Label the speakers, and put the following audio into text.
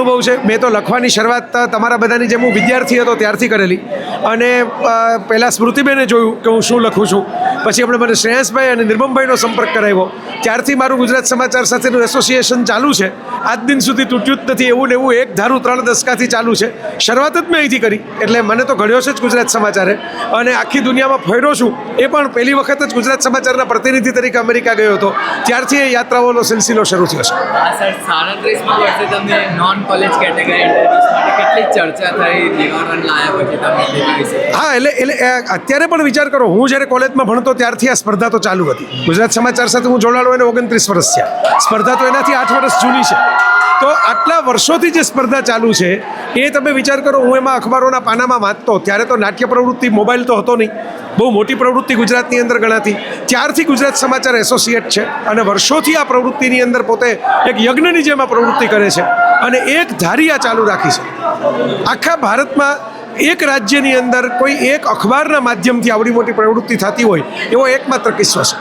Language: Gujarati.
Speaker 1: અનુભવ છે. મેં તો લખવાની શરૂઆત તમારા બધાની જેમ હું વિદ્યાર્થી હતો ત્યારથી કરેલી. અને પહેલાં સ્મૃતિબેને જોયું કે હું શું લખું છું. પછી આપણે મને શ્રેયસભાઈ અને નિર્મમભાઈનો સંપર્ક કરાવ્યો. ત્યારથી મારું ગુજરાત સમાચાર સાથેનું એસોસિએશન ચાલુ છે. આજ દિન સુધી તૂટ્યું જ નથી. એવું ને એવું એક ધારું ત્રણ દસકાથી ચાલુ છે. શરૂઆત જ મેં અહીંથી કરી. એટલે મને તો ઘડ્યો છે જ ગુજરાત સમાચારે. અને આખી દુનિયામાં ફર્યો છું. એ પણ પહેલી વખત જ ગુજરાત સમાચારના પ્રતિનિધિ તરીકે અમેરિકા ગયો હતો. ત્યારથી એ યાત્રાઓનો સિલસિલો શરૂ થયો છે.
Speaker 2: કોલેજ કેટેગરી કેટલી ચર્ચા થઈ, નિવારણ લાયા પછી તમે
Speaker 1: હા, એટલે એટલે અત્યારે પણ વિચાર કરો, હું જ્યારે કોલેજમાં ભણતો ત્યારથી આ સ્પર્ધા તો ચાલુ હતી. ગુજરાત સમાચાર સાથે હું જોડાણો એને ઓગણત્રીસ વર્ષ થયા. સ્પર્ધા તો એનાથી આઠ વર્ષ જૂની છે. તો આટલા વર્ષોથી જે સ્પર્ધા ચાલુ છે, એ તમે વિચાર કરો, હું એમાં અખબારોના પાનામાં વાંચતો, ત્યારે તો નાટ્ય પ્રવૃત્તિ મોબાઈલ તો હતો નહીં. બહુ મોટી પ્રવૃત્તિ ગુજરાતની અંદર ગણાતી. ત્યારથી ગુજરાત સમાચાર એસોસિએટ છે અને વર્ષોથી આ પ્રવૃત્તિની અંદર પોતે એક યજ્ઞની જેમ આ પ્રવૃત્તિ કરે છે અને એક ધારી આ ચાલુ રાખી છે. આખા ભારતમાં એક રાજ્યની અંદર કોઈ એક અખબારના માધ્યમથી આવડી મોટી પ્રવૃત્તિ થતી હોય એવો એકમાત્ર કિસ્સો છે.